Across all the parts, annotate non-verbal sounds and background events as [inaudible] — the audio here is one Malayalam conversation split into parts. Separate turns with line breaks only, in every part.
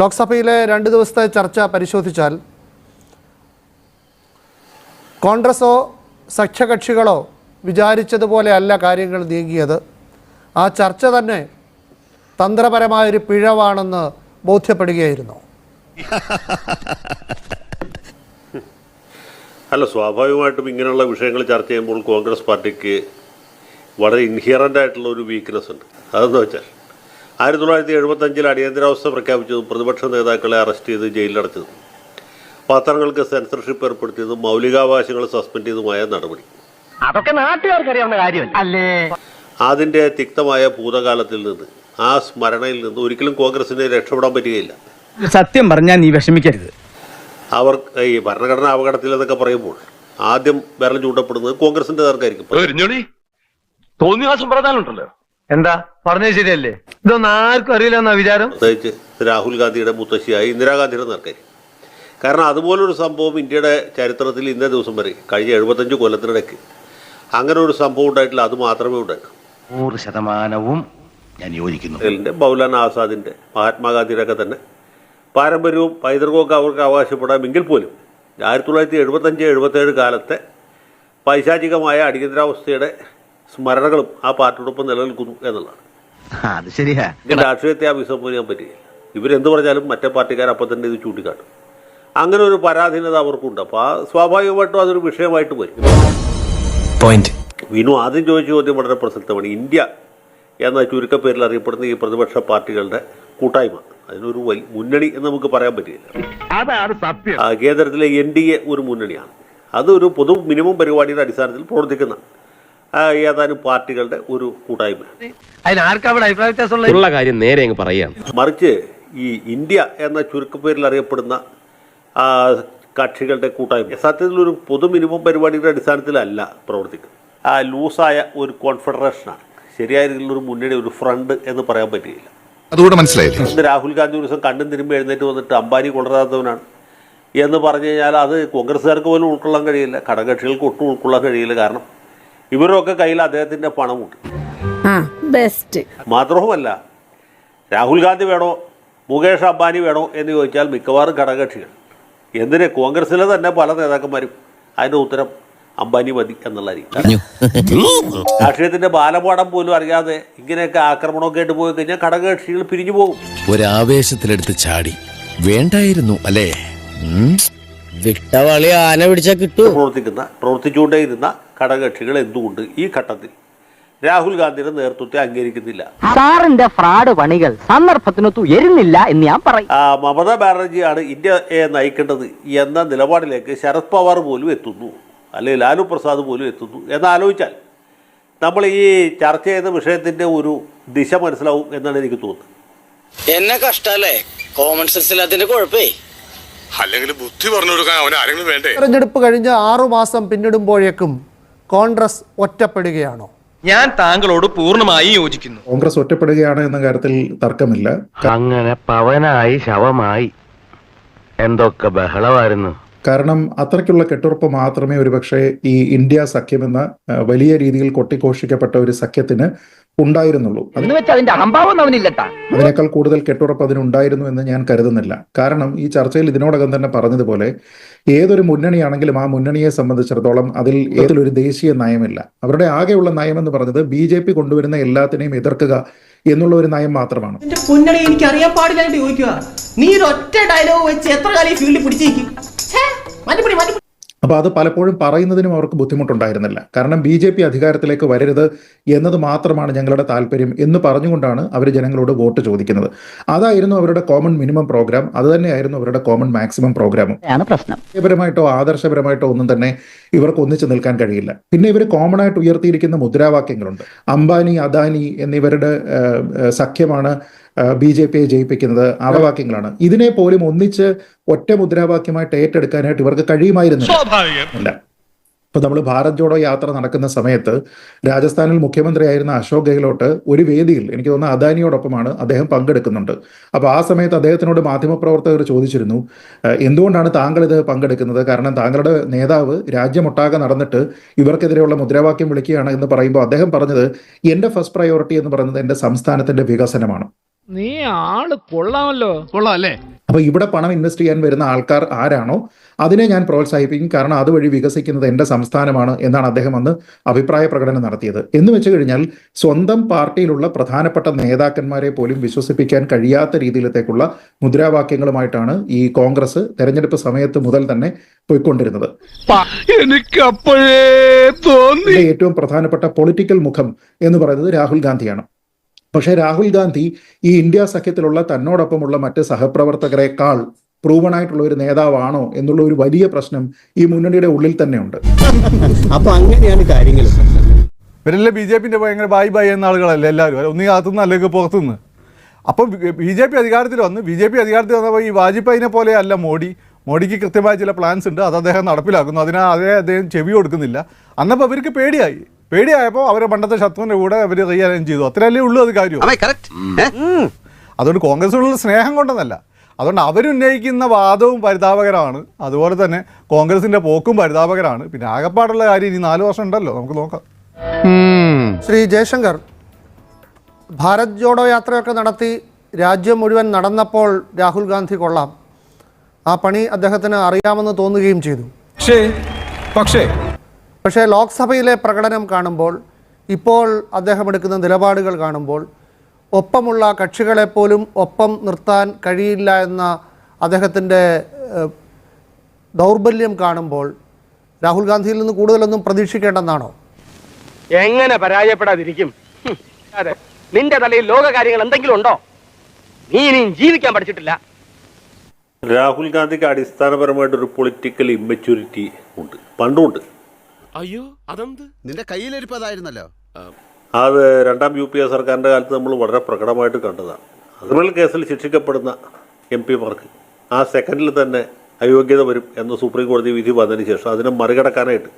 ലോക്സഭയിലെ രണ്ട് ദിവസത്തെ ചർച്ച പരിശോധിച്ചാൽ കോൺഗ്രസോ സഖ്യകക്ഷികളോ വിചാരിച്ചതുപോലെ അല്ല കാര്യങ്ങൾ നീങ്ങിയത്. ആ ചർച്ച തന്നെ തന്ത്രപരമായൊരു പിഴവാണെന്ന് ബോധ്യപ്പെടുകയായിരുന്നു.
അല്ല സ്വാഭാവികമായിട്ടും ഇങ്ങനെയുള്ള വിഷയങ്ങൾ ചർച്ച ചെയ്യുമ്പോൾ കോൺഗ്രസ് പാർട്ടിക്ക് വളരെ ഇൻഹിയറന്റ് ആയിട്ടുള്ള ഒരു വീക്ക്നെസ് ഉണ്ട്. അതെന്ന് വെച്ചാൽ ആയിരത്തി തൊള്ളായിരത്തി എഴുപത്തഞ്ചിൽ അടിയന്തരാവസ്ഥ പ്രഖ്യാപിച്ചതും പ്രതിപക്ഷ നേതാക്കളെ അറസ്റ്റ് ചെയ്ത് ജയിലിലടച്ചതും. പത്രങ്ങൾക്ക് സെൻസർഷിപ്പ് ഏർപ്പെടുത്തിയതും മൗലികാവകാശങ്ങൾ സസ്പെൻഡ് ചെയ്തതുമായ നടപടി.
അതൊക്കെ കാര്യമല്ല അല്ലേ?
അതിന്റെ തിക്തമായ ഭൂതകാലത്തിൽ നിന്ന് ആ സ്മരണയിൽ നിന്ന് ഒരിക്കലും കോൺഗ്രസിന് രക്ഷപ്പെടാൻ പറ്റുകയില്ല.
സത്യം പറഞ്ഞാൽ നീ വിഷമിക്കരുത്.
അവർ ഈ ഭരണഘടന അപകടത്തിൽ എന്നൊക്കെ പറയുമ്പോൾ ആദ്യം വിരൽ ചൂണ്ടപ്പെടുന്നത് കോൺഗ്രസിന്റെ
തർക്കായിരിക്കും തോന്നിയ
എന്താ? പറഞ്ഞത് ശരിയല്ലേ? ഇതൊന്നും ആർക്കും അറിയില്ല എന്നാ വിചാരം?
പ്രത്യേകിച്ച് രാഹുൽ ഗാന്ധിയുടെ മുത്തശ്ശിയായി ഇന്ദിരാഗാന്ധിയുടെ നേർക്കായി കാരണം അതുപോലൊരു സംഭവം ഇന്ത്യയുടെ ചരിത്രത്തിൽ ഇന്നേ ദിവസം വരെ കഴിഞ്ഞ എഴുപത്തഞ്ച് കൊല്ലത്തിനിടയ്ക്ക് അങ്ങനെ ഒരു സംഭവം ഉണ്ടായിട്ടില്ല. അത് മാത്രമേ ഉണ്ടായിട്ടുള്ളൂ.
നൂറ് ശതമാനവും ഞാൻ യോജിക്കുന്നു.
മൗലാന ആസാദിന്റെ മഹാത്മാഗാന്ധിയുടെ ഒക്കെ തന്നെ പാരമ്പര്യവും പൈതൃകവും ഒക്കെ അവർക്ക് അവകാശപ്പെടാമെങ്കിൽ പോലും ആയിരത്തി തൊള്ളായിരത്തി എഴുപത്തഞ്ച് എഴുപത്തേഴ് കാലത്തെ പൈശാചികമായ അടിയന്തരാവസ്ഥയുടെ സ്മരണകളും ആ പാർട്ടിയോടൊപ്പം നിലനിൽക്കുന്നു എന്നുള്ളതാണ്.
അത് ശരിയാ.
ഇതിന്റെ രാഷ്ട്രീയത്തെ അഭിസംബോധന ചെയ്യാൻ പറ്റുകയില്ല ഇവരെന്ത് പറഞ്ഞാലും മറ്റേ പാർട്ടിക്കാർ അപ്പം തന്നെ ഇത് ചൂണ്ടിക്കാട്ടും. അങ്ങനെ ഒരു പരാധീനത അവർക്കുണ്ട്. അപ്പോൾ ആ സ്വാഭാവികമായിട്ടും അതൊരു വിഷയമായിട്ട് വരും.
പോയിന്റ്.
വിനു ആദ്യം ചോദിച്ച ചോദ്യം വളരെ പ്രസക്തമാണ്. ഇന്ത്യ എന്ന ചുരുക്കപ്പേരിൽ അറിയപ്പെടുന്ന ഈ പ്രതിപക്ഷ പാർട്ടികളുടെ കൂട്ടായ്മ. അതിനൊരു വലിയ മുന്നണി എന്ന് നമുക്ക് പറയാൻ പറ്റില്ല ആ, കേന്ദ്രത്തിലെ എൻ ഡി എ ഒരു മുന്നണിയാണ്. അതൊരു പൊതു മിനിമം പരിപാടിയുടെ അടിസ്ഥാനത്തിൽ പ്രവർത്തിക്കുന്ന ആ, ഏതാനും പാർട്ടികളുടെ ഒരു
ഉള്ള കാര്യം നേരെ അങ്ങ്
മറിച്ച് ഈ ഇന്ത്യ എന്ന ചുരുക്കപ്പേരിൽ അറിയപ്പെടുന്ന ആ, കക്ഷികളുടെ കൂട്ടായ്മ. സത്യത്തിൽ ഒരു പൊതു മിനിമം പരിപാടിയുടെ അടിസ്ഥാനത്തിലല്ല പ്രവർത്തിക്കുന്നത്. ആ ലൂസായ ഒരു കോൺഫെഡറേഷനാണ്. ശരിയായ രീതിയിൽ ഒരു മുന്നണി ഒരു ഫ്രണ്ട് എന്ന് പറയാൻ പറ്റുകയില്ല
അതുകൂടെ മനസ്സിലായില്ല?
ഇന്ന് രാഹുൽ ഗാന്ധി ഒരു ദിവസം കണ്ടും തിരുമ്പി എഴുന്നേറ്റ് വന്നിട്ട് അംബാനി കൊണ്ടുവരാത്തവനാണ്. എന്ന് പറഞ്ഞു കഴിഞ്ഞാൽ അത് കോൺഗ്രസ്സുകാർക്ക് പോലും ഉൾക്കൊള്ളാൻ കഴിയില്ല. ഘടകകക്ഷികൾക്ക് ഒട്ടും ഉൾക്കൊള്ളാൻ കഴിയില്ല. കാരണം ഇവരൊക്കെ കയ്യിൽ അദ്ദേഹത്തിന്റെ പണമുണ്ട്.
ആ ബെസ്റ്റ്
മാത്രവുമല്ല രാഹുൽ ഗാന്ധി വേണോ മുകേഷ് അംബാനി വേണോ എന്ന് ചോദിച്ചാൽ മിക്കവാറും ഘടകകക്ഷികൾ. എന്തിന്? കോൺഗ്രസിലെ തന്നെ പല നേതാക്കന്മാരും അതിന്റെ ഉത്തരം അംബാനി മതി എന്നുള്ള രാഷ്ട്രീയത്തിന്റെ ബാലപാഠം പോലും അറിയാതെ ഇങ്ങനെയൊക്കെ ആക്രമണമൊക്കെ ആയിട്ട് പോയി കഴിഞ്ഞാൽ ഘടകകക്ഷികൾ പിരിഞ്ഞു പോകും.
ഒരാവേശത്തിലെടുത്ത് ചാടി. വേണ്ടായിരുന്നു അല്ലേ?
വിട്ടവളി ആന പിടിച്ചാൽ കിട്ടും
പ്രവർത്തിക്കുന്ന പ്രവർത്തിച്ചുകൊണ്ടേയിരുന്ന ഘടകകക്ഷികൾ എന്തുകൊണ്ട് ഈ ഘട്ടത്തിൽ രാഹുൽ ഗാന്ധിയുടെ നേതൃത്വത്തെ അംഗീകരിക്കുന്നില്ല?
സാറിന്റെ ഫ്രാഡ് പണികൾ സന്ദർഭത്തിനൊത്തു എരുന്നില്ല എന്ന് ഞാൻ പറയും.
മമതാ ബാനർജിയാണ് ഇന്ത്യയെ നയിക്കേണ്ടത് എന്ന നിലപാടിലേക്ക് ശരത് പവാർ പോലും എത്തുന്നു. അല്ലെങ്കിൽ ലാലു പ്രസാദ് പോലും എത്തുന്നു. എന്നാലോചിച്ചാൽ നമ്മൾ ഈ ചർച്ച ചെയ്ത വിഷയത്തിന്റെ ഒരു ദിശ മനസ്സിലാവും എന്നാണ് എനിക്ക് തോന്നുന്നത്.
എന്നെ കഷ്ടല്ലേ? Common sense ഇല്ലാത്തതിന്റെ കുഴപ്പേ.
അല്ലെങ്കിൽ ബുദ്ധി പറഞ്ഞു കൊടുക്കാൻ അവൻ ആരെങ്കിലും വേണ്ടേ?
തെരഞ്ഞെടുപ്പ് കഴിഞ്ഞ് ആറുമാസം പിന്നിടുമ്പോഴേക്കും കോൺഗ്രസ് ഒറ്റപ്പെടുകയാണോ?
ഞാൻ താങ്കളോട് പൂർണമായി യോജിക്കുന്നു.
കോൺഗ്രസ് ഒറ്റപ്പെടുകയാണ് എന്ന കാര്യത്തിൽ തർക്കമില്ല.
അങ്ങനെ പവനായി ശവമായി. എന്തൊക്കെ ബഹളമായിരുന്നു.
കാരണം അത്രയ്ക്കുള്ള കെട്ടുറപ്പ് മാത്രമേ ഒരുപക്ഷെ ഈ ഇന്ത്യ സഖ്യമെന്ന വലിയ രീതിയിൽ കൊട്ടിഘോഷിക്കപ്പെട്ട ഒരു സഖ്യത്തിന് ഉണ്ടായിരുന്നുള്ളൂ. അതിനേക്കാൾ കൂടുതൽ കെട്ടുറപ്പ് അതിനുണ്ടായിരുന്നു എന്ന് ഞാൻ കരുതുന്നില്ല. കാരണം ഈ ചർച്ചയിൽ ഇതിനോടകം തന്നെ പറഞ്ഞതുപോലെ ഏതൊരു മുന്നണിയാണെങ്കിലും ആ മുന്നണിയെ സംബന്ധിച്ചിടത്തോളം അതിൽ ഏതൊരു ദേശീയ നയമില്ല. അവരുടെ ആകെയുള്ള നയം എന്ന് പറഞ്ഞത് ബി ജെ പി കൊണ്ടുവരുന്ന എല്ലാത്തിനെയും എതിർക്കുക എന്നുള്ള ഒരു നയം മാത്രമാണ്.
എന്റെ പൊന്നണി എനിക്ക് അറിയാൻ പാടില്ലായിട്ട് ചോദിക്കുക. നീ ഒരു ഒറ്റ ഡയലോഗ് വെച്ച് എത്ര കാലം ഈ ഫീൽഡിൽ പിടിച്ചേക്കും
അപ്പോൾ അത് പലപ്പോഴും പറയുന്നതിനും അവർക്ക് ബുദ്ധിമുട്ടുണ്ടായിരുന്നില്ല. കാരണം ബി ജെ പി അധികാരത്തിലേക്ക് വരരുത് എന്നത് മാത്രമാണ് ഞങ്ങളുടെ താല്പര്യം എന്ന് പറഞ്ഞുകൊണ്ടാണ് അവർ ജനങ്ങളോട് വോട്ട് ചോദിക്കുന്നത്. അതായിരുന്നു അവരുടെ കോമൺ മിനിമം പ്രോഗ്രാം അത് തന്നെയായിരുന്നു അവരുടെ കോമൺ മാക്സിമം പ്രോഗ്രാമും പ്രശ്നപരമായിട്ടോ ആദർശപരമായിട്ടോ ഒന്നും തന്നെ ഇവർക്ക് ഒന്നിച്ചു നിൽക്കാൻ കഴിയില്ല. പിന്നെ ഇവർ കോമൺ ആയിട്ട് ഉയർത്തിയിരിക്കുന്ന മുദ്രാവാക്യങ്ങളുണ്ട്. അംബാനി അദാനി എന്നിവരുടെ സഖ്യമാണ് ബി ജെ പിയെ ജയിപ്പിക്കുന്നത് ആവാക്യങ്ങളാണ് ഇതിനെ പോലും ഒന്നിച്ച് ഒറ്റ മുദ്രാവാക്യമായിട്ട് ഏറ്റെടുക്കാനായിട്ട് ഇവർക്ക് കഴിയുമായിരുന്നു ഇപ്പൊ നമ്മൾ ഭാരത് ജോഡോ യാത്ര നടക്കുന്ന സമയത്ത് രാജസ്ഥാനിൽ മുഖ്യമന്ത്രിയായിരുന്ന അശോക് ഗെഹ്ലോട്ട് ഒരു വേദിയിൽ എനിക്ക് തോന്നുന്നു അദാനിയോടൊപ്പമാണ് അദ്ദേഹം പങ്കെടുക്കുന്നുണ്ട്. അപ്പോൾ ആ സമയത്ത് അദ്ദേഹത്തിനോട് മാധ്യമപ്രവർത്തകർ ചോദിച്ചിരുന്നു എന്തുകൊണ്ടാണ് താങ്കൾ ഇത് പങ്കെടുക്കുന്നത്? കാരണം താങ്കളുടെ നേതാവ് രാജ്യമൊട്ടാകെ നടന്നിട്ട് ഇവർക്കെതിരെയുള്ള മുദ്രാവാക്യം വിളിക്കുകയാണ് എന്ന് പറയുമ്പോൾ അദ്ദേഹം പറഞ്ഞത് എന്റെ ഫസ്റ്റ് പ്രയോറിറ്റി എന്ന് പറയുന്നത് എന്റെ സംസ്ഥാനത്തിന്റെ വികസനമാണ്.
നീ ആൾ കൊള്ളാമല്ലോ. കൊള്ളാം അല്ലേ
അപ്പൊ ഇവിടെ പണം ഇൻവെസ്റ്റ് ചെയ്യാൻ വരുന്ന ആൾക്കാർ ആരാണോ അതിനെ ഞാൻ പ്രോത്സാഹിപ്പിക്കും. കാരണം അതുവഴി വികസിക്കുന്നത് എന്റെ സംസ്ഥാനമാണ് എന്നാണ് അദ്ദേഹം അന്ന് അഭിപ്രായ പ്രകടനം നടത്തിയത്. എന്ന് വെച്ച് കഴിഞ്ഞാൽ സ്വന്തം പാർട്ടിയിലുള്ള പ്രധാനപ്പെട്ട നേതാക്കന്മാരെ പോലും വിശ്വസിപ്പിക്കാൻ കഴിയാത്ത രീതിയിലത്തേക്കുള്ള മുദ്രാവാക്യങ്ങളുമായിട്ടാണ് ഈ കോൺഗ്രസ് തെരഞ്ഞെടുപ്പ് സമയത്ത് മുതൽ തന്നെ പോയിക്കൊണ്ടിരുന്നത്.
എനിക്ക് അപ്പോഴേ തോന്നി.
ഏറ്റവും പ്രധാനപ്പെട്ട പൊളിറ്റിക്കൽ മുഖം എന്ന് പറയുന്നത് രാഹുൽ ഗാന്ധിയാണ്. പക്ഷേ രാഹുൽ ഗാന്ധി ഈ ഇന്ത്യ സഖ്യത്തിലുള്ള തന്നോടൊപ്പമുള്ള മറ്റ് സഹപ്രവർത്തകരെക്കാൾ പ്രൂവൺ ആയിട്ടുള്ള ഒരു നേതാവാണോ എന്നുള്ള ഒരു വലിയ പ്രശ്നം ഈ മുന്നണിയുടെ ഉള്ളിൽ തന്നെയുണ്ട്.
അപ്പൊ അങ്ങനെയാണ് കാര്യങ്ങൾ.
ഇവരെല്ലാം ബി ജെ പിന്റെ ഭയങ്കര ബായ് ബായ് എന്ന ആളുകളല്ലേ എല്ലാവരും. ഒന്നീ അകത്തുനിന്ന് അല്ലെങ്കിൽ പുറത്തുനിന്ന്. അപ്പം ബി ജെ പി അധികാരത്തിൽ വന്ന് ബി ജെ പി അധികാരത്തിൽ വന്നപ്പോൾ ഈ വാജ്പേയിനെ പോലെ അല്ല മോഡി. മോഡിക്ക് കൃത്യമായ ചില പ്ലാൻസ് ഉണ്ട്. അത് അദ്ദേഹം നടപ്പിലാക്കുന്നു. അതിനാ അതേ അദ്ദേഹം ചെവി കൊടുക്കുന്നില്ല. അന്നപ്പോൾ അവർക്ക് പേടിയായി. പേടിയായപ്പോൾ അവരെ പണ്ടത്തെ ശത്രുവിന്റെ കൂടെ അവർ കൈകാര്യം ചെയ്തു. അത്രയല്ലേ ഉള്ളൂ അത് കാര്യം. അതുകൊണ്ട് കോൺഗ്രസിനുള്ള സ്നേഹം കൊണ്ടെന്നല്ല അതുകൊണ്ട് അവരുന്നയിക്കുന്ന വാദവും പരിതാപകരമാണ്. അതുപോലെ തന്നെ കോൺഗ്രസിന്റെ പോക്കും പരിതാപകരമാണ്. പിന്നെ ആകപ്പാടുള്ള കാര്യം ഇനി നാല് വർഷം ഉണ്ടല്ലോ നമുക്ക് നോക്കാം.
ശ്രീ ജയശങ്കർ ഭാരത് ജോഡോ യാത്രയൊക്കെ നടത്തി രാജ്യം മുഴുവൻ നടന്നപ്പോൾ രാഹുൽ ഗാന്ധി കൊള്ളാം. ആ പണി അദ്ദേഹത്തിന് അറിയാമെന്ന് തോന്നുകയും ചെയ്തു.
പക്ഷേ പക്ഷേ
പക്ഷേ ലോക്സഭയിലെ പ്രകടനം കാണുമ്പോൾ ഇപ്പോൾ അദ്ദേഹം എടുക്കുന്ന നിലപാടുകൾ കാണുമ്പോൾ ഒപ്പമുള്ള കക്ഷികളെപ്പോലും ഒപ്പം നിർത്താൻ കഴിയില്ല എന്ന അദ്ദേഹത്തിന്റെ ദൗർബല്യം കാണുമ്പോൾ രാഹുൽ ഗാന്ധിയിൽ നിന്ന് കൂടുതലൊന്നും പ്രതീക്ഷിക്കേണ്ടെന്നാണോ?
എങ്ങനെ പരാജയപ്പെടാതിരിക്കും? അതെ. നിന്റെ തലയിൽ ലോകകാര്യങ്ങൾ എന്തെങ്കിലും ഉണ്ടോ? നീ ഇനിയും ജീവിക്കാൻ പഠിച്ചിട്ടില്ല.
രാഹുൽ ഗാന്ധിക്ക് അടിസ്ഥാനപരമായിട്ട് ഒരു പൊളിറ്റിക്കൽ ഇമ്മച്യൂരിറ്റി ഉണ്ട്. പണ്ടുണ്ട്
അയ്യോ അതെന്ത്?
നിന്റെ കയ്യിലിരിപ്പതായിരുന്നല്ലോ
അത് രണ്ടാം യു പി എ സർക്കാരിന്റെ കാലത്ത് നമ്മൾ വളരെ പ്രകടമായിട്ട് കണ്ടതാണ്. ക്രിമിനൽ കേസിൽ ശിക്ഷിക്കപ്പെടുന്ന എം പിമാർക്ക് ആ സെക്കൻഡിൽ തന്നെ അയോഗ്യത വരും എന്ന് സുപ്രീം കോടതി വിധി വന്നതിന് ശേഷം അതിനെ മറികടക്കാനായിട്ട്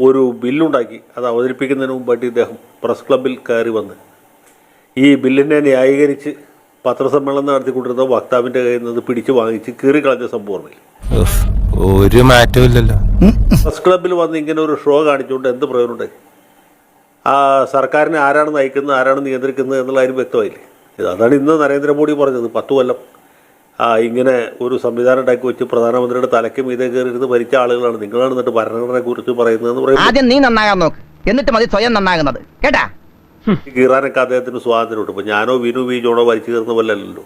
ഒരു ബില്ലുണ്ടാക്കി അത് അവതരിപ്പിക്കുന്നതിന് മുമ്പായിട്ട് ഇദ്ദേഹം പ്രസ് ക്ലബിൽ കയറി വന്ന് ഈ ബില്ലിനെ ന്യായീകരിച്ച് പത്രസമ്മേളനം നടത്തിക്കൊണ്ടിരുന്ന വക്താവിന്റെ കയ്യിൽ നിന്ന് പിടിച്ചു വാങ്ങിച്ച് കീറിക്കളഞ്ഞ സംഭവം
ഒരു മാറ്റമില്ലല്ലോ
പ്രസ് ക്ലബിൽ വന്ന് ഇങ്ങനെ ഒരു ഷോ കാണിച്ചുകൊണ്ട് എന്ത് പ്രയോജനമുണ്ടായി ആ സർക്കാരിനെ ആരാണ് നയിക്കുന്നത് ആരാണ് നിയന്ത്രിക്കുന്നത് എന്നുള്ള അതിന് വ്യക്തമായില്ലേ? അതാണ് ഇന്ന് നരേന്ദ്രമോദി പറഞ്ഞത് പത്തു കൊല്ലം. ആ ഇങ്ങനെ ഒരു സംവിധാനം ഉണ്ടാക്കി വെച്ച് പ്രധാനമന്ത്രിയുടെ തലയ്ക്ക് മീതെ കയറിയിരുന്ന് ഭരിച്ച ആളുകളാണ്. നിങ്ങളാണ് എന്നിട്ട് ഭരണഘടനയെ കുറിച്ച് പറയുന്നതെന്ന് പറയുന്നത്
ആദ്യം നീ നന്നാകാൻ നോക്ക്. എന്നിട്ട് മതി സ്വയം നന്നാകുന്നത്. കേട്ടാ?
കീറാനൊക്കെ അദ്ദേഹത്തിന് സ്വാതന്ത്ര്യമുണ്ട് ഇപ്പോൾ ഞാനോ വിനു വി ജോണോ വലിച്ചു കയറുന്ന പോലെ അല്ലല്ലോ.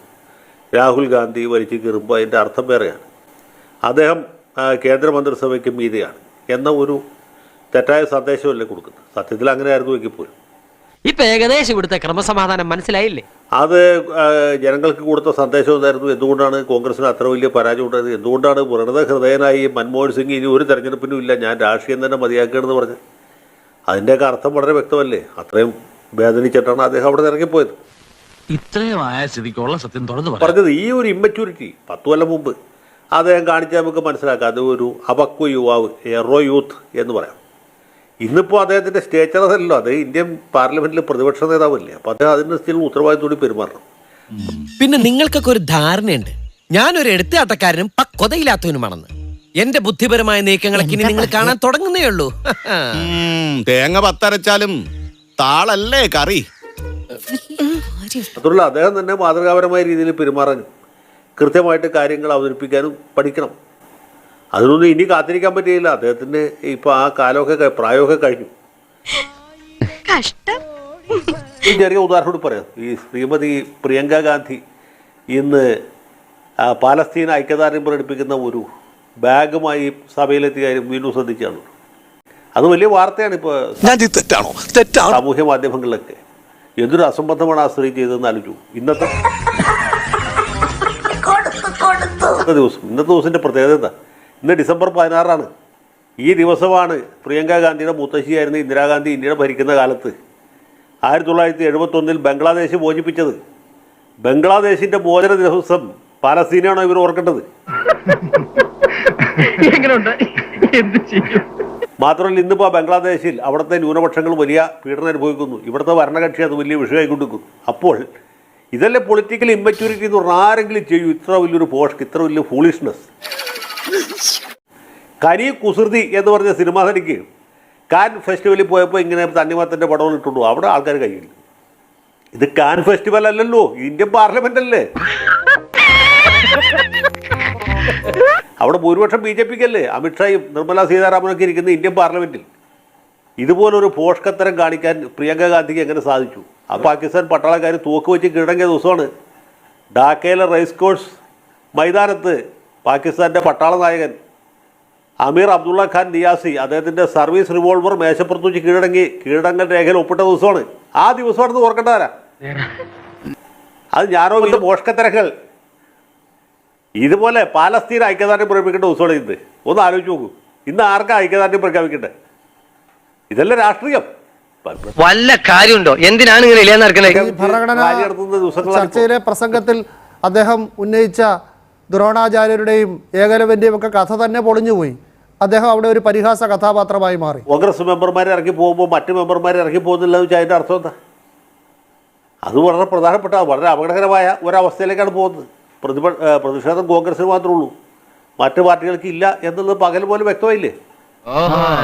രാഹുൽ ഗാന്ധി വലിച്ചു കയറുമ്പോൾ അതിന്റെ അർത്ഥം വേറെയാണ്. അദ്ദേഹം കേന്ദ്രമന്ത്രിസഭയ്ക്ക് മീതിയാണ് എന്ന ഒരു തെറ്റായ സന്ദേശമല്ലേ കൊടുക്കുന്നത്. സത്യത്തിൽ അങ്ങനെയായിരുന്നു എങ്കിൽ പോലും.
ഇപ്പൊ ഏകദേശം ഇവിടുത്തെ ക്രമസമാധാനം മനസ്സിലായില്ലേ?
അത് ജനങ്ങൾക്ക് കൊടുത്ത സന്ദേശം എന്തായിരുന്നു? എന്തുകൊണ്ടാണ് കോൺഗ്രസിന് അത്ര വലിയ പരാജയം ഉണ്ടായത്? എന്തുകൊണ്ടാണ് വ്രണത ഹൃദയനായി മൻമോഹൻ സിംഗ് ഇനി ഒരു തെരഞ്ഞെടുപ്പിനും ഇല്ല? ഞാൻ രാഷ്ട്രീയം തന്നെ മതിയാക്കുകയാണെന്ന് പറഞ്ഞത് അതിന്റെയൊക്കെ അർത്ഥം വളരെ വ്യക്തമല്ലേ? അത്രയും വേദനിച്ചിട്ടാണ് അദ്ദേഹം അവിടെ ഇറങ്ങിപ്പോയത്.
ഇത്രയും ആയ സ്ഥിതിക്കുള്ള സത്യം തുറന്നു
പറഞ്ഞത് ഈ ഒരു ഇമ്മച്യൂരിറ്റി പത്ത് കൊല്ലം മുമ്പ് അദ്ദേഹം കാണിച്ചാൽ നമുക്ക് മനസ്സിലാക്കാം അത് ഒരു അപക്വ യുവാവ് എറോ യൂത്ത് എന്ന് പറയാം. ഇന്നിപ്പോൾ അദ്ദേഹത്തിന്റെ സ്റ്റേച്ചർ അല്ലല്ലോ അത് ഇന്ത്യൻ പാർലമെന്റിൽ പ്രതിപക്ഷ നേതാവല്ലേ. അപ്പോൾ അദ്ദേഹം അതിന് സ്റ്റിൽ ഉത്തരവാദിത്തോടെ പെരുമാറണം.
പിന്നെ നിങ്ങൾക്കൊക്കെ ഒരു ധാരണയുണ്ട്. ഞാനൊരു എടുത്താട്ടക്കാരനും പക്വതയില്ലാത്തവനുമാണെന്ന്. എന്റെ ബുദ്ധിപരമായ നീക്കങ്ങളൊക്കെ ഇനി നിങ്ങൾ കാണാൻ തുടങ്ങുന്നേ ഉള്ളൂ.
തേങ്ങ പത്തരച്ചാലും താളല്ലേ കറി?
അതുള്ള അദ്ദേഹം തന്നെ മാതൃകാപരമായ രീതിയിൽ പെരുമാറാനും കൃത്യമായിട്ട് കാര്യങ്ങൾ അവതരിപ്പിക്കാനും പഠിക്കണം. അതിനൊന്നും ഇനി കാത്തിരിക്കാൻ പറ്റിയില്ല. അദ്ദേഹത്തിന് ഇപ്പൊ ആ കാലമൊക്കെ പ്രായമൊക്കെ കഴിഞ്ഞു. ഈ ചെറിയ ഉദാഹരണം കൂടി പറയാം. ഈ ശ്രീമതി പ്രിയങ്ക ഗാന്ധി ഇന്ന് പാലസ്തീൻ ഐക്യദാർഢ്യം പ്രകടിപ്പിക്കുന്ന ഒരു ബാഗുമായി സഭയിലെത്തിയ കാര്യം വീണ്ടും ശ്രദ്ധിച്ചാണ് അത് വലിയ വാർത്തയാണ് ഇപ്പോൾ ഞാൻ
തെറ്റാണോ? തെറ്റാണ്?
സാമൂഹ്യ മാധ്യമങ്ങളിലൊക്കെ. എന്തൊരു അസംബന്ധമാണ് ആ സ്ത്രീ ചെയ്തതെന്ന് ആലോചിച്ചു ഇന്നത്തെ ഇന്നത്തെ ദിവസം ഇന്നത്തെ ദിവസത്തിന്റെ പ്രത്യേകത എന്താ? ഇന്ന് ഡിസംബർ പതിനാറാണ്. ഈ ദിവസമാണ് പ്രിയങ്ക ഗാന്ധിയുടെ മുത്തശ്ശിയായിരുന്ന ഇന്ദിരാഗാന്ധി ഇന്ത്യയുടെ ഭരിക്കുന്ന കാലത്ത് ആയിരത്തി തൊള്ളായിരത്തി എഴുപത്തൊന്നിൽ ബംഗ്ലാദേശ് മോചിപ്പിച്ചത്. ബംഗ്ലാദേശിന്റെ മോചന ദിവസം പാലസ്തീനാണോ ഇവർ ഓർക്കേണ്ടത്?
എങ്ങനെയുണ്ട് എന്ത് ചെയ്യും?
മാത്രമല്ല ഇന്നിപ്പോൾ ബംഗ്ലാദേശിൽ അവിടുത്തെ ന്യൂനപക്ഷങ്ങൾ വലിയ പീഡനം അനുഭവിക്കുന്നു. ഇവിടുത്തെ ഭരണകക്ഷി അത് വലിയ വിഷയമായി കൊടുക്കുന്നു അപ്പോൾ ഇതല്ലേ പൊളിറ്റിക്കൽ ഇമ്മച്യൂരിറ്റി എന്ന് പറഞ്ഞാൽ ആരെങ്കിലും ചെയ്യൂ. ഇത്ര വലിയൊരു പോഷ്ക്ക് ഇത്ര വലിയ ഫൂളിഷ്നെസ് കനി കുസൃതി എന്ന് പറഞ്ഞ സിനിമ തനിക്ക് കാൻ ഫെസ്റ്റിവലിൽ പോയപ്പോൾ ഇങ്ങനെ തണ്ണിമത്തന്റെ പടവും ഇട്ടുള്ളൂ അവിടെ ആൾക്കാർ കഴിയില്ല ഇത് കാൻ ഫെസ്റ്റിവൽ അല്ലല്ലോ. ഇന്ത്യൻ പാർലമെന്റ് അല്ലേ? [laughs] അവിടെ ഭൂരിപക്ഷം ബി ജെ പിക്കല്ലേ? അമിത്ഷായും നിർമ്മല സീതാരാമനൊക്കെ ഇരിക്കുന്ന ഇന്ത്യൻ പാർലമെന്റിൽ ഇതുപോലൊരു പോഷകത്തരം കാണിക്കാൻ പ്രിയങ്ക ഗാന്ധിക്ക് എങ്ങനെ സാധിച്ചു? ആ പാകിസ്ഥാൻ പട്ടാളക്കാർ തൂക്ക് വെച്ച് കീഴടങ്ങിയ ദിവസമാണ്. ഡാക്കയിലെ റേസ് കോഴ്സ് മൈതാനത്ത് പാകിസ്ഥാന്റെ പട്ടാള നായകൻ അമീർ അബ്ദുള്ള ഖാൻ നിയാസി അദ്ദേഹത്തിന്റെ സർവീസ് റിവോൾവർ മേശപ്പുറത്ത് വെച്ച് കീഴടങ്ങി കീഴടങ്ങൽ രേഖയിൽ ഒപ്പിട്ട ദിവസമാണ്. ആ ദിവസമാണെന്ന് ഓർക്കേണ്ടതാരാ? അത് ഞാനോ ഇത് പോഷകത്തരങ്ങൾ ഇതുപോലെ പാലസ്തീൻ ഐക്യദാർഢ്യം പ്രഖ്യാപിക്കേണ്ട ദിവസമാണ് ഇന്ന്. ഒന്ന് ആലോചിച്ച് നോക്കൂ. ഇന്ന് ആർക്കാ ഐക്യദാർഢ്യം പ്രഖ്യാപിക്കട്ടെ ഇതല്ല രാഷ്ട്രീയം.
വല്ല കാര്യമുണ്ടോ? എന്തിനാണ്.
ചർച്ചയിലെ പ്രസംഗത്തിൽ അദ്ദേഹം ഉന്നയിച്ച ദ്രോണാചാര്യരുടെയും ഏകലവന്റെയും ഒക്കെ കഥ തന്നെ പൊളിഞ്ഞുപോയി. അദ്ദേഹം അവിടെ ഒരു പരിഹാസ കഥാപാത്രമായി മാറി.
കോൺഗ്രസ് മെമ്പർമാരെ ഇറക്കി പോകുമ്പോൾ മറ്റു മെമ്പർമാരെ ഇറക്കി പോകുന്നില്ല എന്ന് വെച്ചാൽ അതിന്റെ അർത്ഥം എന്താ? അത് വളരെ പ്രധാനപ്പെട്ട വളരെ അപകടകരമായ ഒരവസ്ഥയിലേക്കാണ് പോകുന്നത്. പ്രതിപ പ്രതിഷേധം കോൺഗ്രസിന് മാത്രമേ ഉള്ളൂ. മറ്റു പാർട്ടികൾക്ക് ഇല്ല എന്നുള്ളത് പകൽ പോലെ വ്യക്തമായില്ലേ?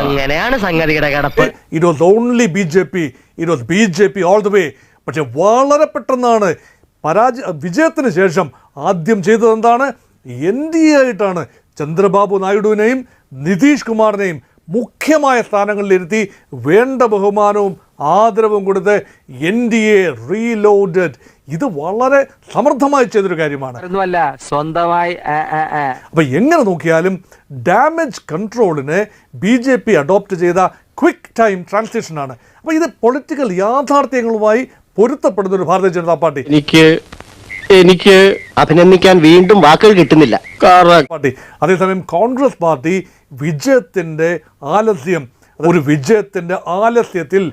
അങ്ങനെയാണ് സംഗതിയുടെ കടപ്പ്.
It was only B J P it was B J P all the way പക്ഷെ വളരെ പെട്ടെന്നാണ് പരാജയ വിജയത്തിന് ശേഷം ആദ്യം ചെയ്തത് എന്താണ്? എൻ ഡി എ ആയിട്ടാണ് ചന്ദ്രബാബു നായിഡുവിനെയും നിതീഷ് കുമാറിനെയും മുഖ്യമായ സ്ഥാനങ്ങളിലിരുത്തി വേണ്ട ബഹുമാനവും ആദരവും കൊടുത്ത് എൻ ഡി എ റീലോഡഡ് ഇത് വളരെ സമർത്ഥമായി ചെയ്തൊരു കാര്യമാണ്.
ഒന്നുമല്ല സ്വന്തമായി
അപ്പൊ എങ്ങനെ നോക്കിയാലും ഡാമേജ് കൺട്രോളിന് ബി ജെ പി അഡോപ്റ്റ് ചെയ്ത ക്വിക്ക് ടൈം ട്രാൻസിഷനാണ്. അപ്പൊ ഇത് പൊളിറ്റിക്കൽ യാഥാർത്ഥ്യങ്ങളുമായി പൊരുത്തപ്പെടുന്ന ഒരു ഭാരതീയ ജനതാ പാർട്ടി.
എനിക്ക് എനിക്ക് അഭിനന്ദിക്കാൻ വീണ്ടും വാക്കുകൾ കിട്ടുന്നില്ല.
പാർട്ടി. അതേസമയം കോൺഗ്രസ് പാർട്ടി വിജയത്തിന്റെ ആലസ്യം ഒരു വിജയത്തിന്റെ ആലസ്യത്തിൽ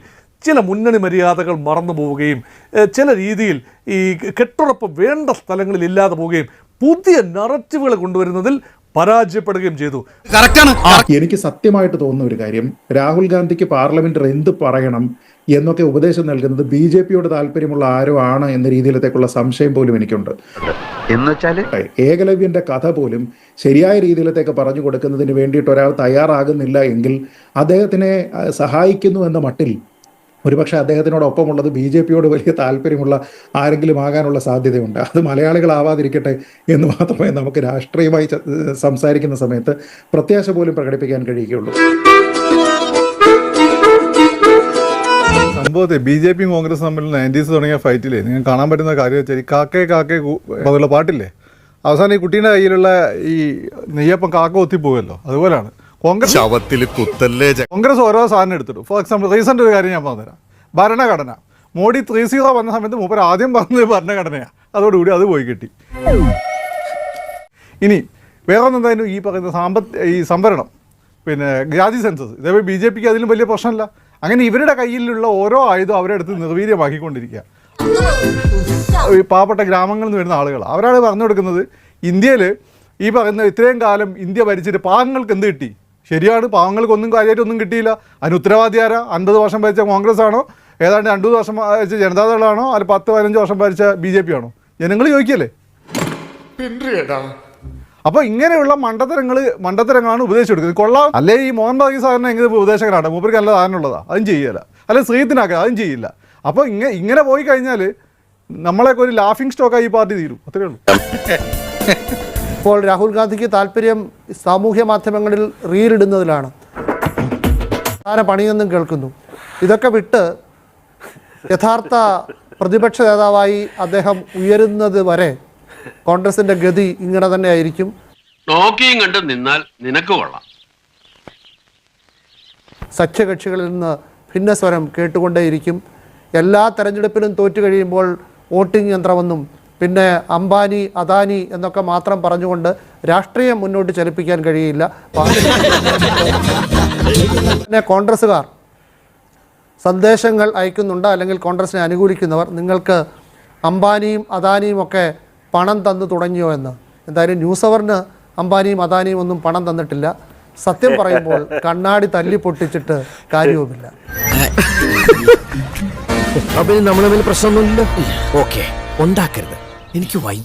ചില മുന്നണി മര്യാദകൾ മറന്നു പോവുകയും ചില രീതിയിൽ ഈ കെട്ടുറപ്പ് വേണ്ട സ്ഥലങ്ങളിൽ ഇല്ലാതെ പോവുകയും പുതിയ നററ്റീവുകൾ കൊണ്ടുവരുന്നതിൽ പരാജയപ്പെടുകയും ചെയ്തു.
എനിക്ക് സത്യമായിട്ട് തോന്നുന്ന ഒരു കാര്യം. രാഹുൽ ഗാന്ധിക്ക് പാർലമെന്റിൽ എന്ത് പറയണം എന്നൊക്കെ ഉപദേശം നൽകുന്നത് ബി ജെ പിയോട് താല്പര്യമുള്ള ആരോ ആണ് എന്ന രീതിയിലത്തേക്കുള്ള സംശയം പോലും എനിക്കുണ്ട്. ഏകലവ്യന്റെ കഥ പോലും ശരിയായ രീതിയിലത്തേക്ക് പറഞ്ഞു കൊടുക്കുന്നതിന് വേണ്ടിയിട്ട് ഒരാൾ തയ്യാറാകുന്നില്ല എങ്കിൽ അദ്ദേഹത്തിനെ സഹായിക്കുന്നു എന്ന മട്ടിൽ ഒരുപക്ഷെ അദ്ദേഹത്തിനോടൊപ്പമുള്ളത് ബി ജെ പിയോട് വലിയ താല്പര്യമുള്ള ആരെങ്കിലും ആകാനുള്ള സാധ്യതയുണ്ട്. അത് മലയാളികളാവാതിരിക്കട്ടെ എന്ന് മാത്രമേ നമുക്ക് രാഷ്ട്രീയമായി സംസാരിക്കുന്ന സമയത്ത് പ്രത്യാശ പോലും പ്രകടിപ്പിക്കാൻ കഴിയുകയുള്ളൂ.
സംഭവത്തെ ബി ജെ പിയും കോൺഗ്രസ് തമ്മിൽ നയന്റീസ് തുടങ്ങിയ ഫൈറ്റില്ലേ നിങ്ങൾ കാണാൻ പറ്റുന്ന കാര്യം വെച്ചാൽ ഈ കാക്കേ കാക്കേ അതുള്ള പാട്ടില്ലേ? അവസാനം ഈ കുട്ടീന്റെ കയ്യിലുള്ള ഈ നെയ്യപ്പം കാക്ക ഒത്തിപ്പോകുമല്ലോ. അതുപോലെയാണ്. കോൺഗ്രസ്
ശവത്തിൽ കുത്തല്ലേ
കോൺഗ്രസ് ഓരോ സാധനം എടുത്തിട്ടു ഫോർ എക്സാമ്പിൾ റീസെന്റ് ഒരു കാര്യം ഞാൻ പറഞ്ഞുതരാം. ഭരണഘടന. മോഡി ത്രീ സീറോ വന്ന സമയത്ത് മൂപ്പർ ആദ്യം പറഞ്ഞത് ഭരണഘടനയാണ് അതോടുകൂടി അത് പോയി കിട്ടി. ഇനി വേറെ ഒന്നെന്തായാലും ഈ പറയുന്ന സാമ്പത്ത് ഈ സംവരണം? പിന്നെ ജാതി സെൻസസ്. ഇതേപോലെ ബി ജെ പിക്ക് അതിലും വലിയ പ്രശ്നമല്ല. അങ്ങനെ ഇവരുടെ കയ്യിലുള്ള ഓരോ ആയുധം അവരെ അടുത്ത് നിർവീര്യമാക്കിക്കൊണ്ടിരിക്കുക. ഈ പാവപ്പെട്ട ഗ്രാമങ്ങളിൽ നിന്ന് വരുന്ന ആളുകൾ അവരാണ് പറഞ്ഞു കൊടുക്കുന്നത് ഇന്ത്യയിൽ ഈ പറയുന്ന ഇത്രയും കാലം ഇന്ത്യ ഭരിച്ചിട്ട് പാവങ്ങൾക്ക് എന്ത് കിട്ടി? ശരിയാണ് പാവങ്ങൾക്കൊന്നും കാര്യമായിട്ട് ഒന്നും കിട്ടിയില്ല. അതിന് ഉത്തരവാദി ആരാ? അൻപത് വർഷം ഭരിച്ച കോൺഗ്രസ് ആണോ ഏതാണ്ട് രണ്ടു വർഷം ഭരിച്ച ജനതാദളാണോ? അല്ല പത്ത് പതിനഞ്ച് വർഷം ഭരിച്ച ബി ജെ പി ആണോ ജനങ്ങൾ ചോദിക്കല്ലേ? അപ്പോൾ ഇങ്ങനെയുള്ള മണ്ടത്തരങ്ങൾ മണ്ടത്തരങ്ങളാണ് ഉപദേശിച്ചെടുക്കുന്നത്. കൊള്ളാം. അല്ലെ ഈ മോഹൻ ബാഗി സാറിന് എങ്ങനെ ഉപദേശകനാണ്? മൂപ്പർക്ക് നല്ല സാധനമുള്ളതാ. അതും ചെയ്യില്ല. അല്ലെ ശ്രീത്തിനാക്കുക അതും ചെയ്യില്ല. അപ്പോൾ ഇങ്ങനെ ഇങ്ങനെ പോയി കഴിഞ്ഞാൽ നമ്മളെയൊക്കെ ഒരു ലാഫിംഗ് സ്റ്റോക്കായി ഈ പാർട്ടി തീരും. അത്രേ ഉള്ളൂ. [laughs]
ഇപ്പോൾ രാഹുൽ ഗാന്ധിക്ക് താല്പര്യം സാമൂഹ്യ മാധ്യമങ്ങളിൽ റീലിടുന്നതിലാണ്. പ്രധാന പണിയെന്നും കേൾക്കുന്നു. ഇതൊക്കെ വിട്ട് യഥാർത്ഥ പ്രതിപക്ഷ നേതാവായി അദ്ദേഹം ഉയരുന്നത് വരെ കോൺഗ്രസിന്റെ ഗതി ഇങ്ങനെ തന്നെ ആയിരിക്കും
നോക്കിയും കണ്ട് നിന്നാൽ നിനക്ക് കൊള്ളാം.
സഖ്യകക്ഷികളിൽ നിന്ന് ഭിന്നസ്വരം കേട്ടുകൊണ്ടേയിരിക്കും. എല്ലാ തെരഞ്ഞെടുപ്പിലും തോറ്റു കഴിയുമ്പോൾ വോട്ടിംഗ് യന്ത്രമെന്നും പിന്നെ അംബാനി അദാനി എന്നൊക്കെ മാത്രം പറഞ്ഞുകൊണ്ട് രാഷ്ട്രീയം മുന്നോട്ട് ചലിപ്പിക്കാൻ കഴിയില്ല. പിന്നെ കോൺഗ്രസ്സുകാർ സന്ദേശങ്ങൾ അയക്കുന്നുണ്ട് അല്ലെങ്കിൽ കോൺഗ്രസിനെ അനുകൂലിക്കുന്നവർ. നിങ്ങൾക്ക് അംബാനിയും അദാനിയും ഒക്കെ പണം തന്നു തുടങ്ങിയോ എന്ന്. എന്തായാലും ന്യൂസ് അവറിന് അംബാനിയും അദാനിയും ഒന്നും പണം തന്നിട്ടില്ല. സത്യം പറയുമ്പോൾ കണ്ണാടി തല്ലി പൊട്ടിച്ചിട്ട് കാര്യവുമില്ല.
അപ്പൊ നമ്മളെ പ്രശ്നമൊന്നുമില്ല? ഓക്കെ. ഉണ്ടാക്കരുത്. എനിക്ക് വൈ